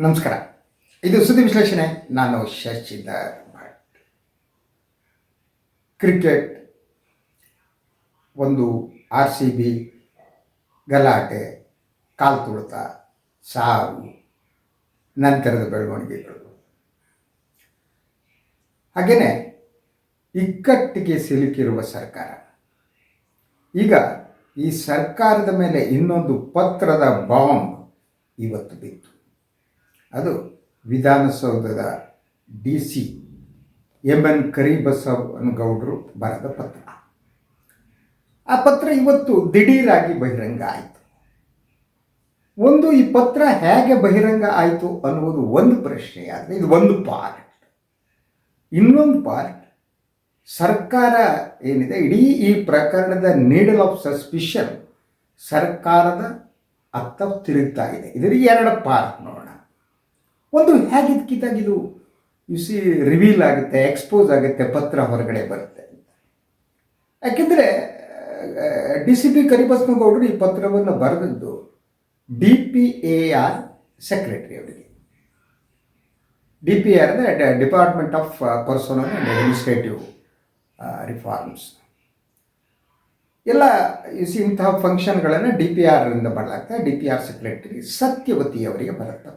ನಮಸ್ಕಾರ. ಇದು ಸುದ್ದಿ ವಿಶ್ಲೇಷಣೆ. ನಾನು ಶಶಿಧರ್ ಭಟ್. ಕ್ರಿಕೆಟ್ ಒಂದು ಆರ್ ಸಿ ಬಿ ಗಲಾಟೆ, ಕಾಲು ತುಳಿತ, ಸಾವು, ನಂತರದ ಬೆಳವಣಿಗೆಗಳು. ಹಾಗೇನೆ ಇಕ್ಕಟ್ಟಿಗೆ ಸಿಲುಕಿರುವ ಸರ್ಕಾರ. ಈಗ ಈ ಸರ್ಕಾರದ ಮೇಲೆ ಇನ್ನೊಂದು ಪತ್ರದ ಬಾಂಬ್ ಇವತ್ತು ಬಿತ್ತು. ಅದು ವಿಧಾನಸೌಧದ ಡಿ ಸಿ ಎಂ ಎನ್ ಕರಿಬಸವನಗೌಡರು ಬರೆದ ಪತ್ರ. ಆ ಪತ್ರ ಇವತ್ತು ದಿಢೀರಾಗಿ ಬಹಿರಂಗ ಆಯಿತು. ಒಂದು ಈ ಪತ್ರ ಹೇಗೆ ಬಹಿರಂಗ ಆಯಿತು ಅನ್ನುವುದು ಒಂದು ಪ್ರಶ್ನೆ ಆದರೆ ಇದು ಒಂದು ಪಾರ್ಟ್. ಇನ್ನೊಂದು ಪಾರ್ಟ್, ಸರ್ಕಾರ ಏನಿದೆ? ಇಡೀ ಈ ಪ್ರಕರಣದ ನೀಡಲ್ ಆಫ್ ಸಸ್ಪಿಷನ್ ಸರ್ಕಾರದ ಅತ್ತ ತಿರುಗ್ತಾ ಇದೆ. ಇದರಿಗೆ ಎರಡು ಪಾರ್ಟ್ ನೋಡೋಣ. ಒಂದು ಹೇಗಿದ್ದಕ್ಕಿದ್ದಾಗಿದು ಯು ಸಿ ರಿವೀಲ್ ಆಗುತ್ತೆ ಎಕ್ಸ್ಪೋಸ್ ಆಗುತ್ತೆ, ಪತ್ರ ಹೊರಗಡೆ ಬರುತ್ತೆ. ಯಾಕೆಂದರೆ ಡಿ ಸಿ ಪಿ ಕರಿಬಸ್ನಗೌಡರು ಈ ಪತ್ರವನ್ನು ಬರೆದದ್ದು D P A R secretary ಅವರಿಗೆ. ಡಿ ಪಿ ಆರ್ ಅಂದರೆ department of personnel and administrative reforms ಎಲ್ಲ ಸಿ ಇಂತಹ ಫಂಕ್ಷನ್ಗಳನ್ನು ಡಿ ಪಿ ಆರಿಂದ ಮಾಡಲಾಗ್ತದೆ D P R secretary Satyavati ಅವರಿಗೆ ಬರುತ್ತೆ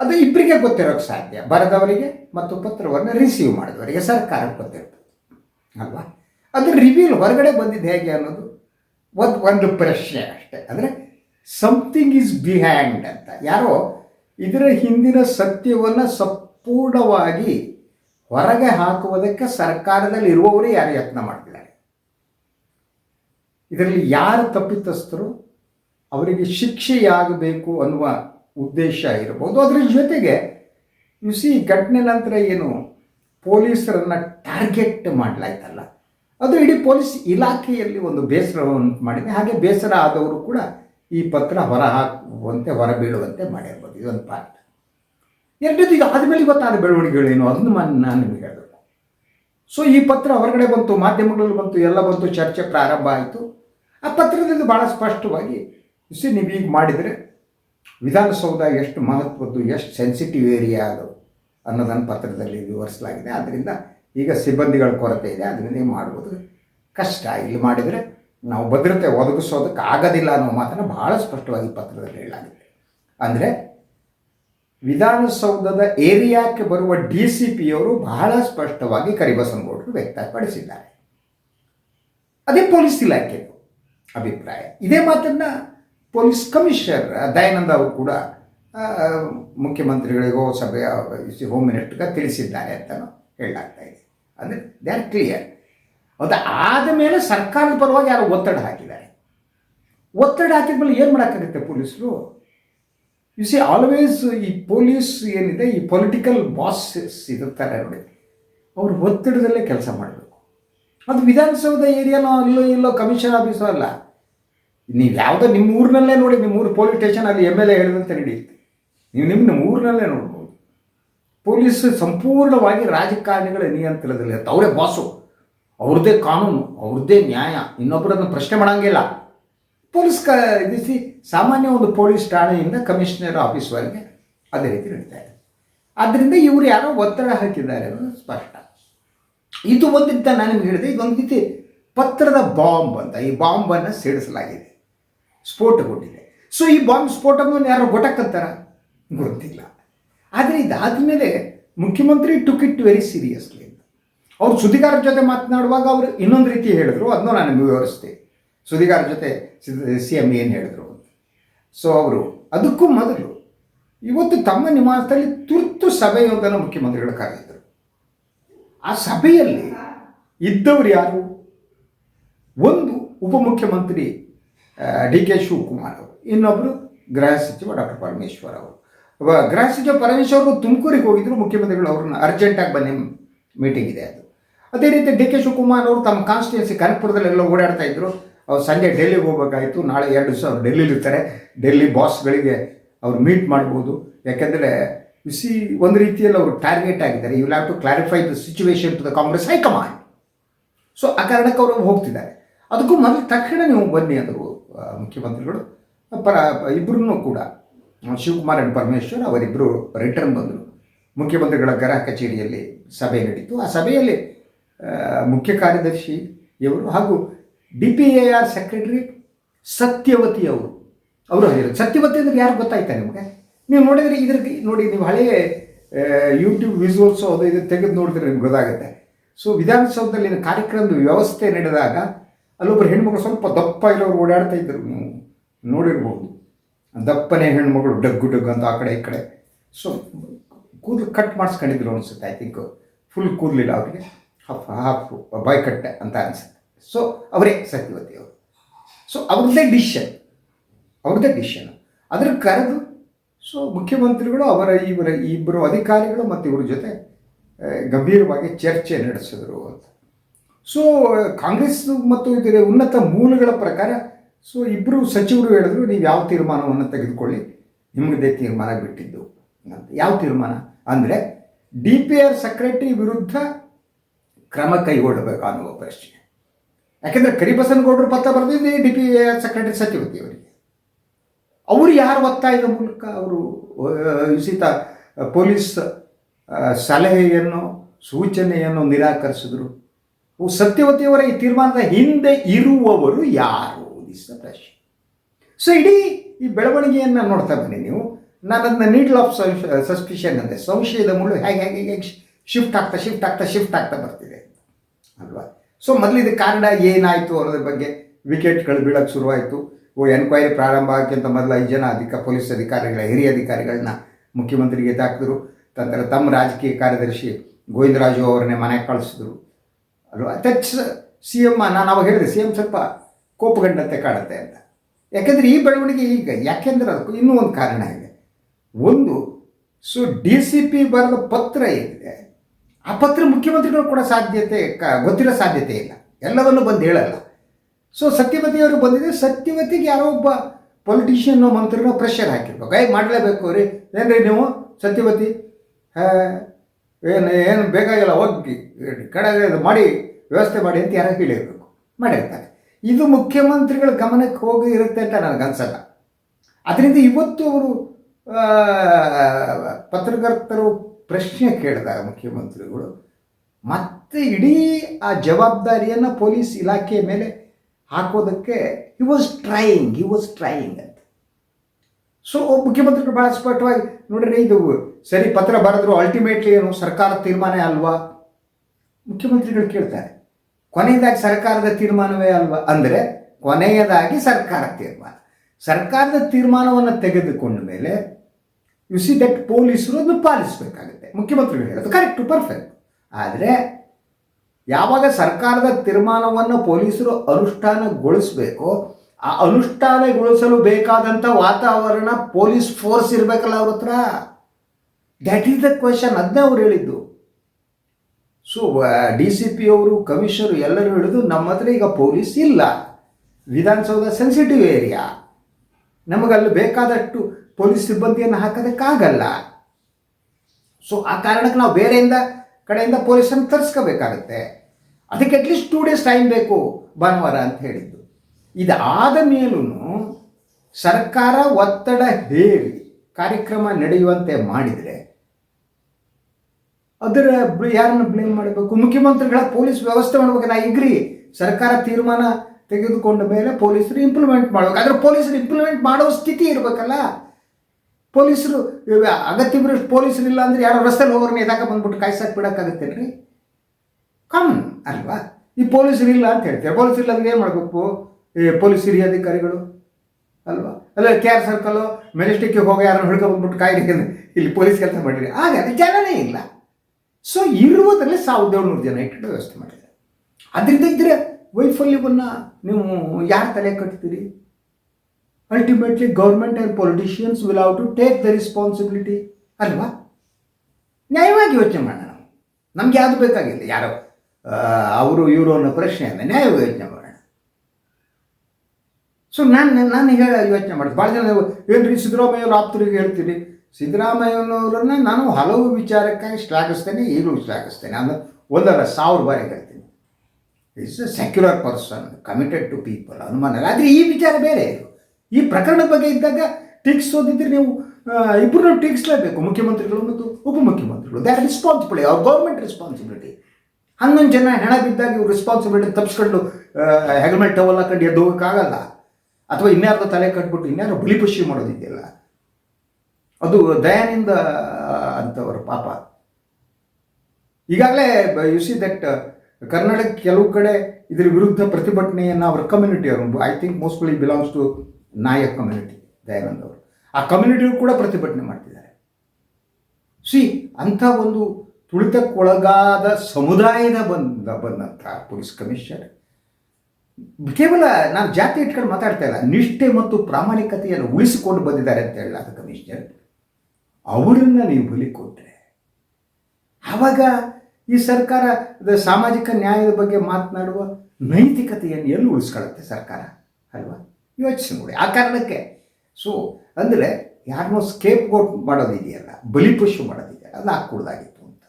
ಅದು ಇಬ್ಬರಿಗೆ ಗೊತ್ತಿರೋಕ್ಕೆ ಸಾಧ್ಯ. ಬರೆದವರಿಗೆ ಮತ್ತು ಪತ್ರವನ್ನು ರಿಸೀವ್ ಮಾಡಿದವರಿಗೆ ಸರ್ಕಾರಕ್ಕೆ ಗೊತ್ತಿರ್ತದೆ. ಅಲ್ವಾ? ಅದು ರಿವೀಲ್ ಹೊರಗಡೆ ಬಂದಿದ್ದು ಹೇಗೆ ಅನ್ನೋದು ಒಂದು ಒಂದು ಪ್ರಶ್ನೆ ಅಷ್ಟೇ. ಅಂದರೆ ಸಮಥಿಂಗ್ ಈಸ್ ಬಿಹ್ಯಾಂಡ್ ಅಂತ. ಯಾರೋ ಇದರ ಹಿಂದಿನ ಸತ್ಯವನ್ನು ಸಂಪೂರ್ಣವಾಗಿ ಹೊರಗೆ ಹಾಕುವುದಕ್ಕೆ ಸರ್ಕಾರದಲ್ಲಿ ಇರುವವರೇ ಯಾರು ಯತ್ನ ಮಾಡ್ತಿದ್ದಾರೆ? ಇದರಲ್ಲಿ ಯಾರು ತಪ್ಪಿತಸ್ಥರು? ಅವರಿಗೆ ಶಿಕ್ಷೆಯಾಗಬೇಕು ಅನ್ನುವ ಉದ್ದೇಶ ಇರಬಹುದು ಅದರ ಜೊತೆಗೆ ಯು ಸಿ ಘಟನೆ ನಂತರ ಏನು, ಪೊಲೀಸರನ್ನು ಟಾರ್ಗೆಟ್ ಮಾಡಲಾಯ್ತಲ್ಲ. ಅದು ಇಡೀ ಪೊಲೀಸ್ ಇಲಾಖೆಯಲ್ಲಿ ಒಂದು ಬೇಸರವನ್ನು ಮಾಡಿದೆ. ಹಾಗೆ ಬೇಸರ ಆದವರು ಕೂಡ ಈ ಪತ್ರ ಹೊರ ಹಾಕುವಂತೆ ಹೊರ ಬೀಳುವಂತೆ ಮಾಡಿರ್ಬೋದು. ಇದೊಂದು ಪಾರ್ಟ್ ಎರಡನೇದು, ಈಗ ಆದಮೇಲೆ ಗೊತ್ತಾದ ಬೆಳವಣಿಗೆಗಳೇನು, ಅದನ್ನು ನಾನು ನಾನು ನಿಮಗೆ ಹೇಳಬೇಕು. ಸೊ ಈ ಪತ್ರ ಹೊರಗಡೆ ಬಂತು, ಮಾಧ್ಯಮಗಳಲ್ಲಿ ಬಂತು, ಎಲ್ಲ ಬಂತು, ಚರ್ಚೆ ಪ್ರಾರಂಭ ಆಯಿತು. ಆ ಪತ್ರದಿಂದ ಭಾಳ ಸ್ಪಷ್ಟವಾಗಿ ಸಿ ನೀವು ಈಗ ಮಾಡಿದರೆ ವಿಧಾನಸೌಧ ಎಷ್ಟು ಮಹತ್ವದ್ದು, ಎಷ್ಟು ಸೆನ್ಸಿಟಿವ್ ಏರಿಯಾ ಅದು ಅನ್ನೋದನ್ನು ಪತ್ರದಲ್ಲಿ ವಿವರಿಸಲಾಗಿದೆ. ಆದ್ದರಿಂದ ಈಗ ಸಿಬ್ಬಂದಿಗಳ ಕೊರತೆ ಇದೆ. ಅದರಿಂದ ಮಾಡ್ಬೋದು. ಕಷ್ಟ. ಇಲ್ಲಿ ಮಾಡಿದರೆ ನಾವು ಭದ್ರತೆ ಒದಗಿಸೋದಕ್ಕೆ ಆಗೋದಿಲ್ಲ ಅನ್ನೋ ಮಾತನ್ನು ಬಹಳ ಸ್ಪಷ್ಟವಾಗಿ ಪತ್ರದಲ್ಲಿ ಹೇಳಲಾಗಿದೆ. ಅಂದರೆ ವಿಧಾನಸೌಧದ ಏರಿಯಾಕ್ಕೆ ಬರುವ ಡಿ ಸಿ ಪಿಯವರು ಬಹಳ ಸ್ಪಷ್ಟವಾಗಿ ಕರಿಬಸನಗೌಡರು ವ್ಯಕ್ತಪಡಿಸಿದ್ದಾರೆ. ಅದೇ ಪೊಲೀಸ್ ಇಲಾಖೆ ಅಭಿಪ್ರಾಯ. ಇದೇ ಮಾತನ್ನು ಪೊಲೀಸ್ ಕಮಿಷನರ್ ದಯಾನಂದ ಅವರು ಕೂಡ ಮುಖ್ಯಮಂತ್ರಿಗಳಿಗೋ ಸಭೆಯ ಹೋಮ್ ಮಿನಿಸ್ಟರ್ಗೆ ತಿಳಿಸಿದ್ದಾರೆ ಅಂತ ಹೇಳಲಾಗ್ತಾ ಇದೆ. ಅಂದರೆ ದೇ ಆರ್ ಕ್ಲಿಯರ್ ಅದು ಆದ ಮೇಲೆ ಸರ್ಕಾರದ ಪರವಾಗಿ ಯಾರು ಒತ್ತಡ ಹಾಕಿದ್ದಾರೆ. ಒತ್ತಡ ಹಾಕಿದ ಮೇಲೆ ಏನು ಮಾಡೋಕ್ಕಾಗುತ್ತೆ ಪೊಲೀಸರು? ಯು ಸಿ ಆಲ್ವೇಸ್ ಈ ಪೊಲೀಸ್ ಏನಿದೆ, ಈ ಪೊಲಿಟಿಕಲ್ ಬಾಸಸ್ ಇರುತ್ತಾರೆ ನೋಡಿ. ಅವರು ಒತ್ತಡದಲ್ಲೇ ಕೆಲಸ ಮಾಡಬೇಕು. ಅದು ವಿಧಾನಸೌಧ ಏರಿಯಾನೋ ಅಲ್ಲೋ ಇಲ್ಲೋ ಕಮಿಷನ್ ಆಫೀಸೋ ಅಲ್ಲ. ನೀವು ಯಾವುದೋ ನಿಮ್ಮ ಊರಿನಲ್ಲೇ ನೋಡಿ ನಿಮ್ಮ ಊರು ಪೊಲೀಸ್ ಸ್ಟೇಷನ್ ಅಲ್ಲಿ ಎಂ ಎಲ್ ಎ ಹೇಳಿದಂತೆ ನಡೆಯುತ್ತೆ. ನೀವು ನಿಮ್ಮ ನಿಮ್ಮ ಊರಿನಲ್ಲೇ ನೋಡ್ಬೋದು. ಪೊಲೀಸ್ ಸಂಪೂರ್ಣವಾಗಿ ರಾಜಕಾರಣಿಗಳ ನಿಯಂತ್ರಣದಲ್ಲಿ ಇರುತ್ತೆ. ಅವರೇ ಬಾಸು ಅವ್ರದ್ದೇ ಕಾನೂನು, ಅವ್ರದ್ದೇ ನ್ಯಾಯ. ಇನ್ನೊಬ್ಬರನ್ನು ಪ್ರಶ್ನೆ ಮಾಡೋಂಗಿಲ್ಲ. ಪೊಲೀಸ್ ಕ ಇದಿಸಿ ಸಾಮಾನ್ಯ ಒಂದು ಪೊಲೀಸ್ ಠಾಣೆಯಿಂದ ಕಮಿಷನರ್ ಆಫೀಸ್ವರೆಗೆ ಅದೇ ರೀತಿ ನಡೀತಾ ಇದೆ. ಆದ್ದರಿಂದ ಇವರು ಯಾರೋ ಒತ್ತಡ ಹಾಕಿದ್ದಾರೆ ಅನ್ನೋದು ಸ್ಪಷ್ಟ. ಇದು ಒಂದಿದ್ದ ನಾನು ನಿಮ್ಗೆ ಹೇಳಿದೆ, ಇದೊಂದು ರೀತಿ ಪತ್ರದ ಬಾಂಬ್ ಅಂತ. ಈ ಬಾಂಬನ್ನು ಸಿಡಿಸಲಾಗಿದೆ ಸ್ಫೋಟಗೊಂಡಿದೆ ಸೊ ಈ ಬಾಂಬ್ ಸ್ಫೋಟವನ್ನು ಯಾರೋ ಗೊಟಕ್ಕಂತಾರ ಗೊತ್ತಿಲ್ಲ. ಆದರೆ ಇದಾದಮೇಲೆ ಮುಖ್ಯಮಂತ್ರಿ ಟುಕ್ ಇಟ್ ವೆರಿ ಸೀರಿಯಸ್ಲಿ ಅಂತ. ಅವ್ರು ಸುದ್ದಿಗಾರರ ಜೊತೆ ಮಾತನಾಡುವಾಗ ಅವರು ಇನ್ನೊಂದು ರೀತಿ ಹೇಳಿದ್ರು, ಅದನ್ನು ನಾನು ನಿಮಗೆ ವಿವರಿಸ್ತೆ ಸುದ್ದಿಗಾರರ ಜೊತೆ ಸಿ ಎಂ ಏನು ಹೇಳಿದ್ರು ಅಂತ. ಸೊ ಅವರು ಅದಕ್ಕೂ ಮೊದಲು ಇವತ್ತು ತಮ್ಮ ನಿವಾಸದಲ್ಲಿ ತುರ್ತು ಸಭೆಯೊಂದನ್ನು ಮುಖ್ಯಮಂತ್ರಿಗಳು ಕರೆದಿದ್ದರು ಆ ಸಭೆಯಲ್ಲಿ ಇದ್ದವರು ಯಾರು? ಒಂದು ಉಪಮುಖ್ಯಮಂತ್ರಿ ಡಿ ಕೆ ಶಿವಕುಮಾರ್ ಅವರು ಇನ್ನೊಬ್ಬರು ಗೃಹ ಸಚಿವ ಡಾಕ್ಟರ್ ಪರಮೇಶ್ವರ್ ಅವರು. ಗೃಹ ಸಚಿವ ಪರಮೇಶ್ವರ್ ಅವರು ತುಮಕೂರಿಗೆ ಹೋಗಿದ್ರು, ಮುಖ್ಯಮಂತ್ರಿಗಳು ಅವ್ರನ್ನ ಅರ್ಜೆಂಟಾಗಿ ಬನ್ನಿ ಮೀಟಿಂಗ್ ಇದೆ ಅದು. ಅದೇ ರೀತಿ ಡಿ ಕೆ ಶಿವಕುಮಾರ್ ಅವರು ತಮ್ಮ ಕಾನ್ಸ್ಟಿಟ್ಯೂನ್ಸಿ ಕನಕಪುರದಲ್ಲೆಲ್ಲ ಓಡಾಡ್ತಾ ಇದ್ರು. ಅವ್ರು ಸಂಜೆ ಡೆಲ್ಲಿಗೆ ಹೋಗಬೇಕಾಯಿತು, ನಾಳೆ ಎರಡು ದಿವಸ ಅವ್ರು ಡೆಲ್ಲಿಲಿ ಇರ್ತಾರೆ. ಡೆಲ್ಲಿ ಬಾಸ್ಗಳಿಗೆ ಅವ್ರು ಮೀಟ್ ಮಾಡ್ಬೋದು. ಯಾಕೆಂದರೆ ಸಿ ಒಂದು ರೀತಿಯಲ್ಲಿ ಅವರು ಟಾರ್ಗೆಟ್ ಆಗಿದ್ದಾರೆ. You have to clarify the situation to the Congress high command so ಆ ಕಾರಣಕ್ಕೆ ಅವರು ಹೋಗ್ತಿದ್ದಾರೆ. ಅದಕ್ಕೂ ಮೊದಲು ತಕ್ಷಣ ನೀವು ಬನ್ನಿ ಅಂದರು. ಮುಖ್ಯಮಂತ್ರಿಗಳು, ಪರ ಇಬ್ಬರೂ ಕೂಡ ಶಿವಕುಮಾರ್ ಅಂಡ್ ಪರಮೇಶ್ವರ್ ಅವರಿಬ್ಬರು ರಿಟರ್ನ್ ಬಂದರು. ಮುಖ್ಯಮಂತ್ರಿಗಳ ಗೃಹ ಕಚೇರಿಯಲ್ಲಿ ಸಭೆ ನಡೀತು. ಆ ಸಭೆಯಲ್ಲಿ ಮುಖ್ಯ ಕಾರ್ಯದರ್ಶಿ ಇವರು ಹಾಗೂ D P A R secretary Satyavati ಅವರು ಅವರು ಹೇಳಿದರು. ಸತ್ಯವತಿ ಅಂದ್ರೆ ಯಾರು ಗೊತ್ತಾಯ್ತಾ ನಿಮಗೆ? ನೀವು ನೋಡಿದರೆ ಇದ್ರ ನೋಡಿ, ನೀವು ಹಳೆಯ ಯೂಟ್ಯೂಬ್ ವಿಜುವಲ್ಸ್ ಅದು ಇದು ತೆಗೆದು ನೋಡಿದ್ರೆ ನಿಮ್ಗೆ ಗೊತ್ತಾಗುತ್ತೆ. ಸೊ ವಿಧಾನಸೌಧದಲ್ಲಿನ ಕಾರ್ಯಕ್ರಮದ ವ್ಯವಸ್ಥೆ ನಡೆದಾಗ ಅಲ್ಲೊಬ್ಬರು ಹೆಣ್ಮಗಳು ಸ್ವಲ್ಪ ದಪ್ಪ ಇರೋರು ಓಡಾಡ್ತಾ ಇದ್ದರು ನೀವು ನೋಡಿರ್ಬೋದು. ದಪ್ಪನೇ ಹೆಣ್ಮಗಳು, ಡಗ್ಗು ಡಗ್ಗು ಅಂತ ಆ ಕಡೆ, ಈ ಕಡೆ. ಸೊ ಕೂದಲು ಕಟ್ ಮಾಡಿಸ್ಕೊಂಡಿದ್ರು ಅನಿಸುತ್ತೆ ಐ ಥಿಂಕ್ ಫುಲ್ ಕೂದಲಿಲ್ಲ ಅವರಿಗೆ. ಹಾಫ್ ಹಾಫ್ ಬಾಯ್ ಕಟ್ ಅಂತ ಅನಿಸುತ್ತೆ. ಸೊ ಅವರೇ ಸತ್ಯವತಿ ಅವರು. ಸೊ ಅವ್ರದ್ದೇ ಡಿಶನ್ ಅವ್ರದ್ದೇ ಡಿಶನ್ ಅದ್ರ ಕರೆದು ಸೊ ಮುಖ್ಯಮಂತ್ರಿಗಳು, ಅವರ ಇವರ ಇಬ್ಬರು ಅಧಿಕಾರಿಗಳು ಮತ್ತು ಇವ್ರ ಜೊತೆ ಗಂಭೀರವಾಗಿ ಚರ್ಚೆ ನಡೆಸಿದ್ರು ಅಂತ. ಸೊ ಕಾಂಗ್ರೆಸ್ ಮತ್ತು ಇದರ ಉನ್ನತ ಮೂಲಗಳ ಪ್ರಕಾರ ಸೊ ಇಬ್ಬರು ಸಚಿವರು ಹೇಳಿದ್ರು, ನೀವು ಯಾವ ತೀರ್ಮಾನವನ್ನು ತೆಗೆದುಕೊಳ್ಳಿ? ನಿಮಗದೇ ತೀರ್ಮಾನ ಬಿಟ್ಟಿದ್ದು. ಯಾವ ತೀರ್ಮಾನ? ಅಂದರೆ ಡಿ ಪಿ ಆರ್ ಸೆಕ್ರೆಟರಿ ವಿರುದ್ಧ ಕ್ರಮ ಕೈಗೊಳ್ಳಬೇಕು ಅನ್ನುವ ಪ್ರಶ್ನೆ. ಯಾಕೆಂದರೆ ಕರಿಬಸನಗೌಡರು ಪತ್ರ ಬರೆದಿದ್ದೆ ಡಿ ಪಿ ಆರ್ ಸೆಕ್ರೆಟರಿ ಸಚಿವತಿ ಅವರಿಗೆ. ಅವರು ಯಾರು ಒತ್ತಾಯದ ಮೂಲಕ ಅವರು ಯುಸಿತ ಪೊಲೀಸ್ ಸಲಹೆಯನ್ನು, ಸೂಚನೆಯನ್ನು ನಿರಾಕರಿಸಿದ್ರು? ಸತ್ಯವತಿಯವರ ಈ ತೀರ್ಮಾನದ ಹಿಂದೆ ಇರುವವರು ಯಾರು? ದಿಸ್ ಪ್ರಶ್ನೆ ಸೊ ಇಡೀ ಈ ಬೆಳವಣಿಗೆಯನ್ನು ನೋಡ್ತಾ ಬನ್ನಿ ನೀವು. ನಾನು ಅದನ್ನ ನೀಡ್ಲ್ ಆಫ್ ಸಸ್ಪಿಷನ್ ಅಂದರೆ ಸಂಶಯದ ಮುಳ್ಳು ಹೇಗೆ ಹೇಗೆ ಹೇಗೆ ಶಿಫ್ಟ್ ಆಗ್ತಾ ಶಿಫ್ಟ್ ಆಗ್ತಾ ಶಿಫ್ಟ್ ಆಗ್ತಾ ಬರ್ತಿದೆ ಅಲ್ವಾ? ಸೊ ಇದು ಕಾರಣ ಏನಾಯಿತು ಅನ್ನೋದ್ರ ಬಗ್ಗೆ ವಿಕೆಟ್ಗಳು ಬೀಳಕ್ಕೆ ಶುರುವಾಯಿತು. ಓ ಎನ್ಕ್ವೈರಿ ಪ್ರಾರಂಭ ಆಗೋಕ್ಕಿಂತ ಮೊದಲು ಐದು ಜನ ಅಧಿಕ ಪೊಲೀಸ್ ಅಧಿಕಾರಿಗಳ, ಹಿರಿಯ ಅಧಿಕಾರಿಗಳನ್ನ ಮುಖ್ಯಮಂತ್ರಿಗೆ ಎದ್ದಾಕಿದ್ರು ನಂತರ ತಮ್ಮ ರಾಜಕೀಯ ಕಾರ್ಯದರ್ಶಿ ಗೋವಿಂದರಾಜು ಅವರನ್ನೇ ಮನೆಗೆ ಕಳಿಸಿದ್ರು. ಟಚ್ ಸಿ ಎಂ ನಾನು ಅವಾಗ ಹೇಳಿದೆ ಸಿ ಎಂ ಸ್ವಲ್ಪ ಕೋಪಗಂಡಂತೆ ಕಾಡುತ್ತೆ ಅಂತ. ಯಾಕೆಂದರೆ ಈ ಬೆಳವಣಿಗೆ ಈಗ, ಯಾಕೆಂದ್ರೆ ಅದಕ್ಕೂ ಇನ್ನೂ ಒಂದು ಕಾರಣ ಇದೆ. ಒಂದು, ಸೊ ಡಿ ಸಿ ಪಿ ಬರೆದ ಪತ್ರ ಏನಿದೆ, ಆ ಪತ್ರ ಮುಖ್ಯಮಂತ್ರಿಗಳು ಕೂಡ ಸಾಧ್ಯತೆ, ಕ, ಗೊತ್ತಿರೋ ಸಾಧ್ಯತೆ ಇಲ್ಲ. ಎಲ್ಲವನ್ನು ಬಂದು ಹೇಳಲ್ಲ. ಸೊ ಸತ್ಯವತಿಯವರು ಬಂದಿದೆ, ಸತ್ಯವತಿಗೆ ಯಾರೋ ಒಬ್ಬ ಪೊಲಿಟಿಷಿಯನ್ ಮಂತ್ರಿನೋ ಪ್ರೆಷರ್ ಹಾಕಿರ್ಬೇಕು. ಏ, ಮಾಡಲೇಬೇಕು ರೀ ಏನ್ರಿ ನೀವು? ಸತ್ಯವತಿ? ಏನು ಏನು ಬೇಕಾಗಿಲ್ಲ, ಹೋಗಿ ಕಡೆ ಇದು ಮಾಡಿ, ವ್ಯವಸ್ಥೆ ಮಾಡಿ ಅಂತ ಯಾರು ಹೇಳಿರಬೇಕು. ಮಾಡಿರ್ತಾರೆ. ಇದು ಮುಖ್ಯಮಂತ್ರಿಗಳ ಗಮನಕ್ಕೆ ಹೋಗಿ ಇರುತ್ತೆ ಅಂತ ನನಗನ್ಸಲ್ಲ ಅದರಿಂದ ಇವತ್ತು ಅವರು ಪತ್ರಕರ್ತರು ಪ್ರಶ್ನೆ ಕೇಳಿದಾಗ ಮುಖ್ಯಮಂತ್ರಿಗಳು, ಮತ್ತೆ ಇಡೀ ಆ ಜವಾಬ್ದಾರಿಯನ್ನು ಪೊಲೀಸ್ ಇಲಾಖೆಯ ಮೇಲೆ ಹಾಕೋದಕ್ಕೆ he was trying he was trying ಅಂತ. ಸೊ ಮುಖ್ಯಮಂತ್ರಿಗಳು ಭಾಳ ಸ್ಪಷ್ಟವಾಗಿ ನೋಡ್ರಿ, ಇದು ಸರಿ, ಪತ್ರ ಬರೆದ್ರು ಅಲ್ಟಿಮೇಟ್ಲಿ ಏನು ಸರ್ಕಾರ ತೀರ್ಮಾನ ಅಲ್ವಾ? ಮುಖ್ಯಮಂತ್ರಿಗಳು ಕೇಳ್ತಾರೆ, ಕೊನೆಯದಾಗಿ ಸರ್ಕಾರದ ತೀರ್ಮಾನವೇ ಅಲ್ವಾ? ಅಂದರೆ ಕೊನೆಯದಾಗಿ ಸರ್ಕಾರ ತೀರ್ಮಾನ. ಸರ್ಕಾರದ ತೀರ್ಮಾನವನ್ನು ತೆಗೆದುಕೊಂಡ ಮೇಲೆ ಯು ಸಿ ದಟ್ ಪೊಲೀಸರು ಅದನ್ನು ಪಾಲಿಸಬೇಕಾಗುತ್ತೆ. ಮುಖ್ಯಮಂತ್ರಿಗಳು ಹೇಳೋದು ಕರೆಕ್ಟು ಪರ್ಫೆಕ್ಟ್ ಆದರೆ, ಯಾವಾಗ ಸರ್ಕಾರದ ತೀರ್ಮಾನವನ್ನು ಪೊಲೀಸರು ಅನುಷ್ಠಾನಗೊಳಿಸಬೇಕು ಆ ಅನುಷ್ಠಾನಗೊಳಿಸಲು ಬೇಕಾದಂಥ ವಾತಾವರಣ ಪೊಲೀಸ್ ಫೋರ್ಸ್ ಇರಬೇಕಲ್ಲ ಅವ್ರ ಹತ್ರ. ದ್ಯಾಟ್ ಈಸ್ ದ ಕ್ವೆಶನ್ ಅದನ್ನೇ ಅವ್ರು ಹೇಳಿದ್ದು. ಸೊ ಡಿ ಸಿ ಪಿ ಅವರು, ಕಮಿಷನರು ಎಲ್ಲರೂ ಹಿಡಿದು ನಮ್ಮ ಹತ್ರ ಈಗ ಪೊಲೀಸ್ ಇಲ್ಲ. ವಿಧಾನಸೌಧ ಸೆನ್ಸಿಟಿವ್ ಏರಿಯಾ ನಮಗಲ್ಲಿ ಬೇಕಾದಷ್ಟು ಪೊಲೀಸ್ ಸಿಬ್ಬಂದಿಯನ್ನು ಹಾಕೋದಕ್ಕಾಗಲ್ಲ. ಸೊ ಆ ಕಾರಣಕ್ಕೆ ನಾವು ಬೇರೆಯಿಂದ ಕಡೆಯಿಂದ ಪೊಲೀಸನ್ನು ತರಿಸ್ಕೋಬೇಕಾಗತ್ತೆ. ಅದಕ್ಕೆ ಅಟ್ಲೀಸ್ಟ್ ಟೂ ಡೇಸ್ ಟೈಮ್ ಬೇಕು ಭಾನುವಾರ ಅಂತ ಹೇಳಿದ್ದು. ಇದಾದ ಮೇಲೂ ಸರ್ಕಾರ ಒತ್ತಡ ಹೇರಿ ಕಾರ್ಯಕ್ರಮ ನಡೆಯುವಂತೆ ಮಾಡಿದರೆ ಅದರ ಯಾರನ್ನು ಬ್ಲೇಮ್ ಮಾಡಬೇಕು? ಮುಖ್ಯಮಂತ್ರಿಗಳ ಪೊಲೀಸ್ ವ್ಯವಸ್ಥೆ ಮಾಡಬೇಕು. ನಾ ಇಗ್ರಿ ಸರ್ಕಾರ ತೀರ್ಮಾನ ತೆಗೆದುಕೊಂಡ ಮೇಲೆ ಪೊಲೀಸರು ಇಂಪ್ಲಿಮೆಂಟ್ ಮಾಡಬೇಕು. ಆದರೆ ಪೊಲೀಸರು ಇಂಪ್ಲಿಮೆಂಟ್ ಮಾಡೋ ಸ್ಥಿತಿ ಇರಬೇಕಲ್ಲ. ಪೊಲೀಸರು ಅಗತ್ಯ ಪೊಲೀಸರು ಇಲ್ಲ ಅಂದರೆ ಯಾರೋ ರಸ್ತೆಲಿ ಹೋಗೋರು ಎದಾಕ ಬಂದ್ಬಿಟ್ಟು ಕಾಯ್ಸಕ್ಕೆ ಬಿಡೋಕ್ಕಾಗತ್ತೇನ್ರಿ? ಕಾಮನ್ ಅಲ್ವಾ? ಈ ಪೊಲೀಸರು ಇಲ್ಲ ಅಂತ ಹೇಳ್ತಾರೆ? ಪೊಲೀಸರು ಇಲ್ಲ ಅಂದ್ರೆ ಏನು ಮಾಡಬೇಕು? ಪೊಲೀಸ್ ಹಿರಿಯ ಅಧಿಕಾರಿಗಳು, ಅಲ್ವಾ? ಅಲ್ಲ ಕೆ ಆರ್ ಸರ್ಕಲ್ಲು ಮೆಜೆಸ್ಟಿಕ್ಗೆ ಹೋಗಿ ಯಾರನ್ನು ಹಿಡ್ಕೊಂಡು ಬಂದ್ಬಿಟ್ಟು ಕಾಯ್ಲಿಕ್ಕೆ ಇಲ್ಲಿ ಪೊಲೀಸ್ ಕೆಲಸ ಮಾಡಿರಿ ಹಾಗಾದ್ರೆ ಜನನೇ ಇಲ್ಲ. ಸೊ ಇರುವುದರಲ್ಲಿ ಸಾವಿರದ ಏಳ್ನೂರು ಜನ ಇಟ್ಟಿಟ್ಟು ವ್ಯವಸ್ಥೆ ಮಾಡಿದೆ ಅದರಿಂದ ಇದ್ರೆ ವೈಫಲ್ಯವನ್ನು ನೀವು ಯಾರು ತಲೆ ಕಟ್ತೀರಿ? Ultimately government and politicians will have to take the responsibility ಅಲ್ವಾ? ನ್ಯಾಯವಾಗಿ ಯೋಚನೆ ಮಾಡೋಣ. ನಮ್ಗೆ ಯಾವುದು ಬೇಕಾಗಿಲ್ಲ. ಯಾರೋ ಅವರು, ಇವರು ಅನ್ನೋ ಪ್ರಶ್ನೆ ನ್ಯಾಯವಾಗಿ ಯೋಚನೆ ಮಾಡೋಣ ಸೊ ನಾನು ನಾನು ಹೇಳ ಯೋಚನೆ ಮಾಡಿದೆ. ಭಾಳ ಜನ ಏನು ರೀ ಸಿದ್ದರಾಮಯ್ಯವ್ರ ಆಪ್ತರಿಗೆ ಹೇಳ್ತೀರಿ? ಸಿದ್ದರಾಮಯ್ಯನವರನ್ನ ನಾನು ಹಲವು ವಿಚಾರಕ್ಕಾಗಿ ಶ್ಲಾಘಿಸ್ತೇನೆ ಈಗಲೂ ಶ್ಲಾಘಿಸ್ತೇನೆ. ಅದು ಒಂದರ ಸಾವಿರ ಬಾರಿ ಹೇಳ್ತೀನಿ. Is a secular person committed to people ಅನುಮಾನ ಆದರೆ ಈ ವಿಚಾರ ಬೇರೆ. ಈ ಪ್ರಕರಣದ ಬಗ್ಗೆ ಇದ್ದಾಗ ಟೀಕಿಸೋದಿದ್ರೆ ನೀವು ಇಬ್ಬರು ಟೀಕಿಸಲೇಬೇಕು ಮುಖ್ಯಮಂತ್ರಿಗಳು ಮತ್ತು ಉಪಮುಖ್ಯಮಂತ್ರಿಗಳು. ದೇ ಆರ್ ರೆಸ್ಪಾನ್ಸಿಬಿಲಿಟಿ ಅವ್ರ ಗೌರ್ಮೆಂಟ್ ರೆಸ್ಪಾನ್ಸಿಬಿಲಿಟಿ ಹನ್ನೊಂದು ಜನ ಹೆಣ ಬಿದ್ದಾಗ ಇವ್ರು ರೆಸ್ಪಾನ್ಸಿಬಿಲಿಟಿ ತಪ್ಪಿಸ್ಕೊಂಡು ಹೆಲ್ಮೆಟ್ ಟವಲ್ ಹಾಕೊಂಡು ಎದ್ದು ಹೋಗೋಕ್ಕಾಗಲ್ಲ. ಅಥವಾ ಇನ್ಯಾರ್ದು ತಲೆ ಕಟ್ಬಿಟ್ಟು ಇನ್ಯಾರು ಬಲಿಪಶು ಮಾಡೋದಿದೆಯಲ್ಲ? ಅದು ದಯಾನಿಂದ ಅಂತವರು ಪಾಪ. ಈಗಾಗಲೇ ಯು ಸಿ ದಟ್ ಕರ್ನಾಟಕ ಕೆಲವು ಕಡೆ ಇದರ ವಿರುದ್ಧ ಪ್ರತಿಭಟನೆಯನ್ನು ಅವರ ಕಮ್ಯುನಿಟಿ ಅವರು I think mostly belongs to Nayak community Dayanand ಅವರು. ಆ ಕಮ್ಯುನಿಟಿಯು ಕೂಡ ಪ್ರತಿಭಟನೆ ಮಾಡ್ತಿದ್ದಾರೆ. ಸಿ ಅಂಥ ಒಂದು ತುಳಿತಕ್ಕೊಳಗಾದ ಸಮುದಾಯದ ಬಂದ ಬಂದಂಥ ಪೊಲೀಸ್ ಕಮಿಷನರ್ ಕೇವಲ ನಾನು ಜಾತಿ ಇಟ್ಕೊಂಡು ಮಾತಾಡ್ತಾ ಇಲ್ಲ. ನಿಷ್ಠೆ ಮತ್ತು ಪ್ರಾಮಾಣಿಕತೆಯನ್ನು ಉಳಿಸಿಕೊಂಡು ಬಂದಿದ್ದಾರೆ ಅಂತ ಅದು ಕಮಿಷನರ್. ಅವರನ್ನು ನೀವು ಬಲಿ ಕೊಟ್ಟರೆ ಆವಾಗ ಈ ಸರ್ಕಾರ ಸಾಮಾಜಿಕ ನ್ಯಾಯದ ಬಗ್ಗೆ ಮಾತನಾಡುವ ನೈತಿಕತೆಯನ್ನು ಎಲ್ಲಿ ಉಳಿಸ್ಕೊಳ್ಳುತ್ತೆ ಸರ್ಕಾರ? ಅಲ್ವಾ? ಯೋಚಿಸಿ ನೋಡಿ. ಆ ಕಾರಣಕ್ಕೆ ಸೊ, ಅಂದರೆ ಯಾರನ್ನೋ ಸ್ಕೇಪ್ ಗೋಟ್ ಮಾಡೋದಿದೆಯಲ್ಲ ಬಲಿಪಶು ಮಾಡೋದಿದೆಯಲ್ಲ, ಅದು ಹಾಕ್ಕೊಡ್ದಾಗಿತ್ತು ಅಂತ.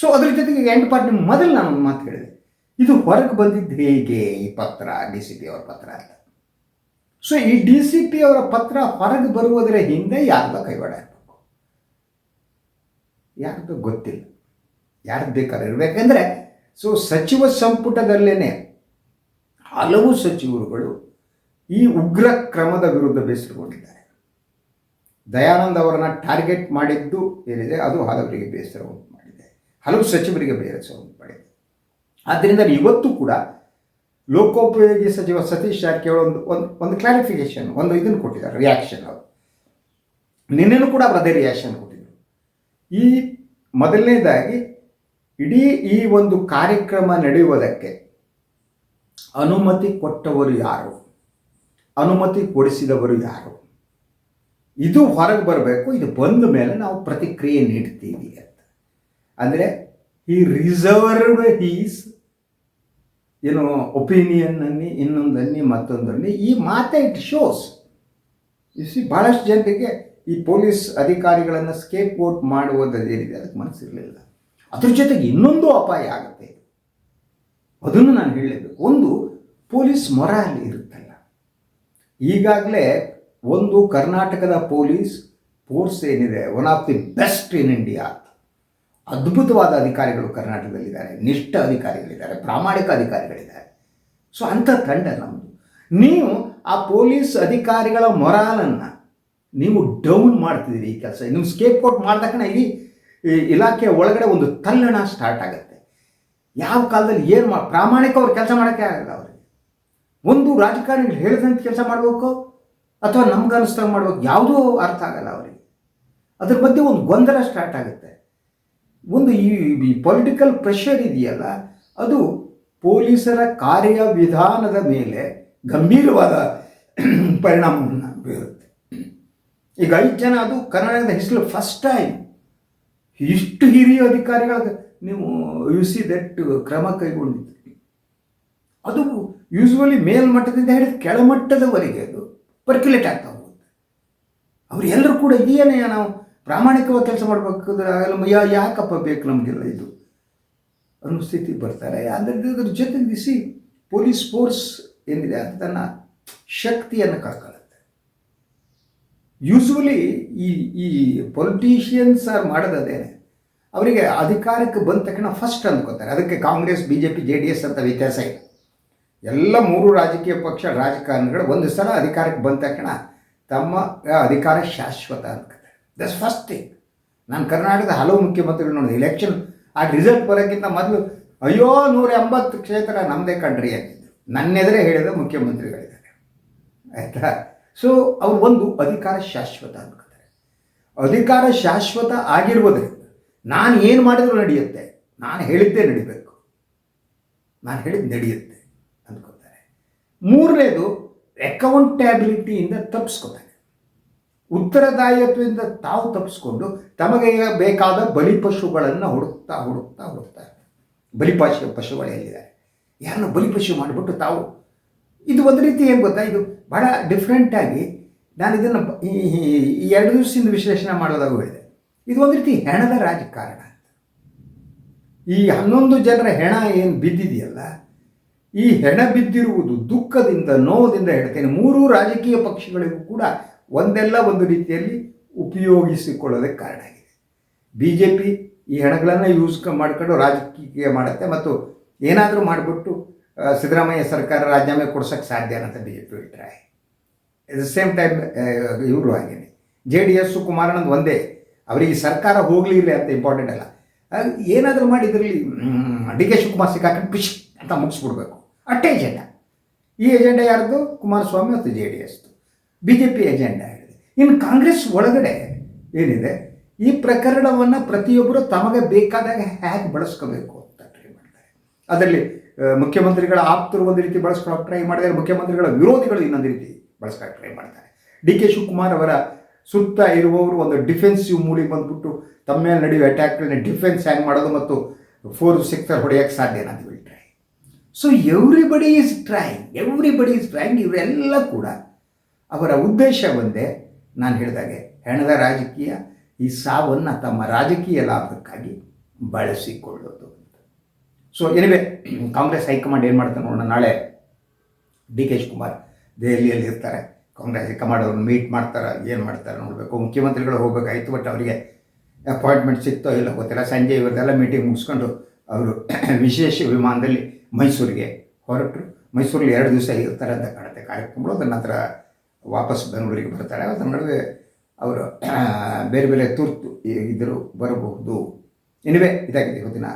ಸೊ, ಅದ್ರ ಜೊತೆಗೆ ಎಂಡ್ ಪಾರ್ಟಿ ಮೊದಲು ನಾನು ಮಾತು ಹೇಳಿದೆ. ಇದು ಹೊರಗೆ ಬಂದಿದ್ದು ಹೇಗೆ ಈ ಪತ್ರ ಡಿ ಸಿ ಪಿ ಅವರ ಪತ್ರ ಅಂತ? ಸೊ ಈ ಡಿ ಸಿ ಪಿ ಅವರ ಪತ್ರ ಹೊರಗೆ ಬರುವುದರ ಹಿಂದೆ ಯಾರ್ದೋ ಕೈವಾಡ ಇರಬೇಕು? ಯಾರ್ದು ಗೊತ್ತಿಲ್ಲ. ಯಾರ್ದು ಬೇಕಾದ್ರೆ ಇರಬೇಕಂದ್ರೆ ಸೊ ಸಚಿವ ಸಂಪುಟದಲ್ಲೇನೆ ಹಲವು ಸಚಿವರುಗಳು ಈ ಉಗ್ರ ಕ್ರಮದ ವಿರುದ್ಧ ಬೇಸರಗೊಂಡಿದ್ದಾರೆ. ದಯಾನಂದ ಅವರನ್ನ ಟಾರ್ಗೆಟ್ ಮಾಡಿದ್ದು ಏನಿದೆ, ಅದು ಹಲವರಿಗೆ ಬೇಸರ ಉಂಟು ಮಾಡಿದೆ ಹಲವು ಸಚಿವರಿಗೆ ಬೇಸರ ಉಂಟು ಮಾಡಿದೆ ಆದ್ದರಿಂದ ಇವತ್ತು ಕೂಡ ಲೋಕೋಪಯೋಗಿ ಸಚಿವ ಸತೀಶ್ ಜಾರಕಿಹೊಳಿ ಒಂದು ಒಂದು ಒಂದು ಕ್ಲಾರಿಫಿಕೇಶನ್ ಒಂದು ಇದನ್ನು ಕೊಟ್ಟಿದ್ದಾರೆ ರಿಯಾಕ್ಷನ್ ಅವರು. ನಿನ್ನೆನೂ ಕೂಡ ಅವರು ಅದೇ ರಿಯಾಕ್ಷನ್ ಕೊಟ್ಟಿದ್ದರು ಈ ಮೊದಲನೇದಾಗಿ ಇಡೀ ಈ ಒಂದು ಕಾರ್ಯಕ್ರಮ ನಡೆಯುವುದಕ್ಕೆ ಅನುಮತಿ ಕೊಟ್ಟವರು ಯಾರು? ಅನುಮತಿ ಕೊಡಿಸಿದವರು ಯಾರು? ಇದು ಹೊರಗೆ ಬರಬೇಕು, ಇದು ಬಂದ ಮೇಲೆ ನಾವು ಪ್ರತಿಕ್ರಿಯೆ ನೀಡ್ತೀವಿ ಅಂತ. ಅಂದರೆ ಈ ರಿಸರ್ವ್ಡ್ ಹೀಸ್ ಏನು ಒಪಿನಿಯನ್ನಲ್ಲಿ ಇನ್ನೊಂದನ್ನಿ, ಮತ್ತೊಂದನ್ನಿ, ಈ ಮಾತೆ ಇಟ್ ಶೋಸ್ ಸಿ ಭಾಳಷ್ಟು ಜನರಿಗೆ ಈ ಪೊಲೀಸ್ ಅಧಿಕಾರಿಗಳನ್ನು ಸ್ಕೇಪ್ ಔಟ್ ಮಾಡುವುದೇನಿದೆ ಅದಕ್ಕೆ ಮನಸ್ಸಿರಲಿಲ್ಲ. ಅದ್ರ ಜೊತೆಗೆ ಇನ್ನೊಂದು ಅಪಾಯ ಆಗುತ್ತೆ. ಅದನ್ನು ನಾನು ಹೇಳಬೇಕು ಒಂದು, ಪೊಲೀಸ್ ಮೊರಾಲ್ ಇರುತ್ತಲ್ಲ. ಈಗಾಗಲೇ ಒಂದು ಕರ್ನಾಟಕದ ಪೊಲೀಸ್ ಫೋರ್ಸ್ ಏನಿದೆ one of the best in India ಅದ್ಭುತವಾದ ಅಧಿಕಾರಿಗಳು ಕರ್ನಾಟಕದಲ್ಲಿದ್ದಾರೆ, ನಿಷ್ಠ ಅಧಿಕಾರಿಗಳಿದ್ದಾರೆ, ಪ್ರಾಮಾಣಿಕ ಅಧಿಕಾರಿಗಳಿದ್ದಾರೆ. ಸೊ ಅಂಥ ತಂಡ ನಮ್ಮದು ನೀವು ಆ ಪೊಲೀಸ್ ಅಧಿಕಾರಿಗಳ ಮೊರಾಲನ್ನು ನೀವು ಡೌನ್ ಮಾಡ್ತಿದ್ದೀರಿ ಈ ಕೆಲಸ. ನೀವು ಸ್ಕೇಪ್ ಔಟ್ ಮಾಡಿದ ಇಡೀ ಇಲಾಖೆಯ ಒಳಗಡೆ ಒಂದು ತಲ್ಲಣ ಸ್ಟಾರ್ಟ್ ಆಗುತ್ತೆ. ಯಾವ ಕಾಲದಲ್ಲಿ ಏನು ಮಾ, ಪ್ರಾಮಾಣಿಕ ಅವ್ರು ಕೆಲಸ ಮಾಡೋಕ್ಕೆ ಆಗಲ್ಲ ಅವರಿಗೆ. ಒಂದು ರಾಜಕಾರಣಿಗಳು ಹೇಳಿದಂಥ ಕೆಲಸ ಮಾಡಬೇಕು ಅಥವಾ ನಮ್ಗೆ ಅನಿಸ್ದಂಗೆ ಮಾಡಬೇಕು, ಯಾವುದೂ ಅರ್ಥ ಆಗಲ್ಲ ಅವರಿಗೆ. ಅದ್ರ ಬಗ್ಗೆ ಒಂದು ಗೊಂದಲ ಸ್ಟಾರ್ಟ್ ಆಗುತ್ತೆ. ಒಂದು ಈ ಪೊಲಿಟಿಕಲ್ ಪ್ರೆಷರ್ ಇದೆಯಲ್ಲ, ಅದು ಪೊಲೀಸರ ಕಾರ್ಯವಿಧಾನದ ಮೇಲೆ ಗಂಭೀರವಾದ ಪರಿಣಾಮವನ್ನು ಬೀರುತ್ತೆ. ಈಗ ಐದು ಜನ, ಅದು ಕರ್ನಾಟಕದ ಹಿಸ್ಟ್ರಿ ಫಸ್ಟ್ ಟೈಮ್ ಇಷ್ಟು ಹಿರಿಯ ಅಧಿಕಾರಿಗಳ ನೀವು ಯು ಸಿ ದಟ್ ಕ್ರಮ ಕೈಗೊಂಡಿದ್ರಿ ಅದು ಯೂಸ್ವಲಿ ಮೇಲ್ಮಟ್ಟದಿಂದ ಹಿಡಿದು ಕೆಳಮಟ್ಟದವರೆಗೆ ಅದು ಪರ್ಕ್ಯುಲೇಟ್ ಆಗ್ತಾ ಹೋಗುತ್ತೆ. ಅವರೆಲ್ಲರೂ ಕೂಡ ಇದೇನೇ ನಾವು ಪ್ರಾಮಾಣಿಕವಾಗಿ ಕೆಲಸ ಮಾಡಬೇಕಾದ್ರೆ ಆಗಲ್ಲ ಯಾ, ಯಾಕಪ್ಪ ಬೇಕು ನಮಗೆಲ್ಲ ಇದು? ಅನ್ನೋ ಸ್ಥಿತಿ ಬರ್ತಾರೆ. ಅಂದರೆ ಅದ್ರ ಜೊತೆ ಬಿಸಿ ಪೊಲೀಸ್ ಫೋರ್ಸ್ ಏನಿದೆ, ಅದು ತನ್ನ ಶಕ್ತಿಯನ್ನು ಕಳ್ಕೊಳ್ಳುತ್ತೆ. ಯೂಸ್ವಲಿ ಈ ಈ ಪೊಲಿಟಿಷಿಯನ್ಸ್ ಆರ್ ಮಾಡೋದೇನೆ ಅವರಿಗೆ ಅಧಿಕಾರಕ್ಕೆ ಬಂದ ತಕ್ಷಣ ಫಸ್ಟ್ ಅಂದ್ಕೋತಾರೆ. ಅದಕ್ಕೆ Congress B J P J D S ಅಂತ ವ್ಯತ್ಯಾಸ ಇಲ್ಲ. ಎಲ್ಲ ಮೂರು ರಾಜಕೀಯ ಪಕ್ಷ, ರಾಜಕಾರಣಿಗಳು ಒಂದು ಸಲ ಅಧಿಕಾರಕ್ಕೆ ಬಂದ ತಕ್ಷಣ ತಮ್ಮ ಅಧಿಕಾರ ಶಾಶ್ವತ ಅಂದ್ಕೋತಾರೆ ದಟ್ಸ್ ಫಸ್ಟ್ ಥಿಂಗ್ ನಾನು ಕರ್ನಾಟಕದ ಹಲವು ಮುಖ್ಯಮಂತ್ರಿಗಳು ನೋಡಿದೆ. ಎಲೆಕ್ಷನ್ ಆ ರಿಸಲ್ಟ್ ಬರೋಕ್ಕಿಂತ ಮೊದಲು ಅಯ್ಯೋ ನೂರ ಎಂಬತ್ತು ಕ್ಷೇತ್ರ ನಮ್ಮದೇ ಕಂಡ್ರಿ ಅಂತಿದ್ರು. ನನ್ನೆದುರೇ ಹೇಳಿದ ಮುಖ್ಯಮಂತ್ರಿಗಳಿದ್ದಾರೆ. ಆಯಿತಾ? ಸೊ ಅವ್ರು ಒಂದು ಅಧಿಕಾರ ಶಾಶ್ವತ ಅನ್ಕೋತಾರೆ ಅಧಿಕಾರ ಶಾಶ್ವತ ಆಗಿರುವುದರಿಂದ ನಾನು ಏನು ಮಾಡಿದರೂ ನಡೆಯುತ್ತೆ? ನಾನು ಹೇಳಿದ್ದೇ ನಡಿಬೇಕು. ನಾನು ಹೇಳಿದ್ದು ನಡೆಯುತ್ತೆ ಅಂದ್ಕೋತಾರೆ. ಮೂರನೇದು ಅಕೌಂಟ್ಯಾಬಿಲಿಟಿಯಿಂದ ತಪ್ಪಿಸ್ಕೋತಾರೆ ಉತ್ತರದಾಯಿತ್ವದಿಂದ ತಾವು ತಪ್ಪಿಸ್ಕೊಂಡು ತಮಗೆ ಬೇಕಾದ ಬಲಿಪಶುಗಳನ್ನು ಹುಡುಕ್ತಾ ಹುಡುಕ್ತಾ ಹುಡುಕ್ತಾರೆ ಬಲಿಪಶು ಪಶುಗಳು ಎಲ್ಲಿದ್ದಾರೆ ಯಾರನ್ನ ಬಲಿಪಶು ಮಾಡಿಬಿಟ್ಟು ತಾವು ಇದು ಒಂದು ರೀತಿ ಏನು ಗೊತ್ತಾ? ಇದು ಬಹಳ ಡಿಫ್ರೆಂಟಾಗಿ ನಾನು ಇದನ್ನು ಈ ಎರಡು ದಿವಸದಿಂದ ವಿಶ್ಲೇಷಣೆ ಮಾಡೋದಾಗೂ ಹೇಳಿದೆ. ಇದು ಒಂದು ರೀತಿ ಹೆಣದ ರಾಜಕಾರಣ ಈ ಹನ್ನೊಂದು ಜನರ ಹೆಣ ಏನು ಬಿದ್ದಿದೆಯಲ್ಲ, ಈ ಹೆಣ ಬಿದ್ದಿರುವುದು ದುಃಖದಿಂದ ನೋವದಿಂದ ಹೇಳ್ತೇನೆ ಮೂರೂ ರಾಜಕೀಯ ಪಕ್ಷಗಳಿಗೂ ಕೂಡ ಒಂದೆಲ್ಲ ಒಂದು ರೀತಿಯಲ್ಲಿ ಉಪಯೋಗಿಸಿಕೊಳ್ಳೋದಕ್ಕೆ ಕಾರಣ ಆಗಿದೆ. ಬಿ ಜೆ ಪಿ ಈ ಹಣಗಳನ್ನು ಯೂಸ್ ಮಾಡ್ಕೊಂಡು ರಾಜಕೀಯ ಮಾಡುತ್ತೆ ಮತ್ತು ಏನಾದರೂ ಮಾಡಿಬಿಟ್ಟು ಸಿದ್ದರಾಮಯ್ಯ ಸರ್ಕಾರ ರಾಜೀನಾಮೆ ಕೊಡ್ಸೋಕ್ಕೆ ಸಾಧ್ಯ ಅಂತ ಬಿ ಜೆ ಪಿ ಅಭಿಪ್ರಾಯ ಎಟ್ ದ ಸೇಮ್ ಟೈಮ್ ಇವರು ಹಾಗೇನೆ. ಜೆ ಡಿ ಎಸ್ ಕುಮಾರಣ್ಣಂದು ಒಂದೇ. ಅವರಿಗೆ ಸರ್ಕಾರ ಹೋಗಲಿಲ್ಲ ಅಂತ ಇಂಪಾರ್ಟೆಂಟ್ ಅಲ್ಲ. ಏನಾದರೂ ಮಾಡಿ ಇದರಲ್ಲಿ ಡಿ ಕೆ ಶಿವಕುಮಾರ್ ಸಿಕ್ಕಾಕೊಂಡು ಪಿಶ್ ಅಂತ ಮುಗಿಸ್ಬಿಡ್ಬೇಕು. ಅಷ್ಟೇ ಎಜೆಂಡಾ ಈ ಏಜೆಂಡ ಯಾರ್ದು? ಕುಮಾರಸ್ವಾಮಿ ಮತ್ತು ಜೆ ಡಿ ಎಸ್ದು ಬಿ ಜೆ ಪಿ ಎಜೆಂಡಾ ಹೇಳಿದೆ ಇನ್ನು ಕಾಂಗ್ರೆಸ್ ಒಳಗಡೆ ಏನಿದೆ? ಈ ಪ್ರಕರಣವನ್ನು ಪ್ರತಿಯೊಬ್ಬರು ತಮಗೆ ಬೇಕಾದಾಗ ಹೇಗೆ ಬಳಸ್ಕೋಬೇಕು ಅಂತ ಟ್ರೈ ಮಾಡ್ತಾರೆ. ಅದರಲ್ಲಿ ಮುಖ್ಯಮಂತ್ರಿಗಳ ಆಪ್ತರು ಒಂದು ರೀತಿ ಬಳಸ್ಕೊಳ್ಳೋಕೆ ಟ್ರೈ ಮಾಡಿದರೆ ಮುಖ್ಯಮಂತ್ರಿಗಳ ವಿರೋಧಿಗಳು ಇನ್ನೊಂದು ರೀತಿ ಬಳಸ್ಕೊಳ್ಳೋಕೆ ಟ್ರೈ ಮಾಡ್ತಾರೆ. ಡಿ ಕೆ ಶಿವಕುಮಾರ್ ಅವರ ಸುತ್ತ ಇರುವವರು ಒಂದು ಡಿಫೆನ್ಸಿವ್ ಮೂಲಿಗೆ ಬಂದ್ಬಿಟ್ಟು ತಮ್ಮ ಮೇಲೆ ನಡೆಯುವ ಅಟ್ಯಾಕ್ಗಳನ್ನ ಡಿಫೆನ್ಸ್ ಹ್ಯಾಂಗ್ ಮಾಡೋದು ಮತ್ತು ಫೋರ್ ಸೆಕ್ಟರ್ ಹೊಡೆಯೋಕ್ಕೆ ಸಾಧ್ಯ ಅಂತ try so everybody is trying everybody is trying ಇವರೆಲ್ಲ ಕೂಡ ಅವರ ಉದ್ದೇಶ ಒಂದೇ, ನಾನು ಹೇಳಿದಾಗೆ, ಹೆಣದ ರಾಜಕೀಯ, ಈ ಸಾವನ್ನು ತಮ್ಮ ರಾಜಕೀಯ ಲಾಭಕ್ಕಾಗಿ ಬಳಸಿಕೊಳ್ಳೋದು ಅಂತ. ಸೊ ಎನಿವೆ ಕಾಂಗ್ರೆಸ್ ಹೈಕಮಾಂಡ್ ಏನು ಮಾಡ್ತಾರೆ ನೋಡೋಣ, ನಾಳೆ ಡಿ ಕೆ ಶಿವಕುಮಾರ್ ದೆಹಲಿಯಲ್ಲಿ ಇರ್ತಾರೆ. ಕಾಂಗ್ರೆಸ್ ಹೈಕಮಾಂಡ್ ಅವ್ರನ್ನ ಮೀಟ್ ಮಾಡ್ತಾರೆ, ಏನು ಮಾಡ್ತಾರೆ ನೋಡಬೇಕು. ಮುಖ್ಯಮಂತ್ರಿಗಳು ಹೋಗಬೇಕಾಯ್ತು ಬಟ್ ಅವರಿಗೆ ಅಪಾಯಿಂಟ್ಮೆಂಟ್ ಸಿಗ್ತೋ ಇಲ್ಲ ಗೊತ್ತಿಲ್ಲ. ಸಂಜೆ ಇವರದೆಲ್ಲ ಮೀಟಿಂಗ್ ಮುಗಿಸ್ಕೊಂಡು ಅವರು ವಿಶೇಷ ವಿಮಾನದಲ್ಲಿ ಮೈಸೂರಿಗೆ ಹೊರಟರು. ಮೈಸೂರಲ್ಲಿ ಎರಡು ದಿವಸ ಇರ್ತಾರೆ ಅಂತ ಕಾಣುತ್ತೆ. ಕಾರ್ಯಕ್ರಮಗಳು, ಅದರ ನಂತರ ವಾಪಸ್ ಬೆಂಗಳೂರಿಗೆ ಬರ್ತಾರೆ. ಅದರ ನಡುವೆ ಅವರು ಬೇರೆ ಬೇರೆ ತುರ್ತು ಇದ್ದರು ಬರಬಹುದು. ಎನಿವೆ ಇದಾಗಿದೆ ಇವತ್ತಿನ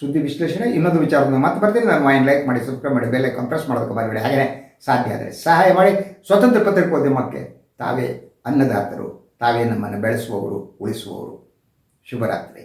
ಸುದ್ದಿ ವಿಶ್ಲೇಷಣೆ. ಇನ್ನೊಂದು ವಿಚಾರದಿಂದ ಮಾತು ಬರ್ತೀನಿ. ನಾನು ಮೈಂಡ್ ಲೈಕ್ ಮಾಡಿ ಸಬ್ಸ್ಕ್ರೈಬ್ ಮಾಡಿ ಬೆಲೆ ಕಂಪ್ರೆಸ್ ಮಾಡೋದಕ್ಕೆ ಬರಬೇಡಿ ಹಾಗೆಯೇ ಸಾಧ್ಯ ಆದರೆ ಸಹಾಯ ಮಾಡಿ. ಸ್ವತಂತ್ರ ಪತ್ರಿಕೋದ್ಯಮಕ್ಕೆ ತಾವೇ ಅನ್ನದಾತರು. ತಾವೇ ನಮ್ಮನ್ನು ಬೆಳೆಸುವವರು, ಉಳಿಸುವವರು. ಶುಭರಾತ್ರಿ.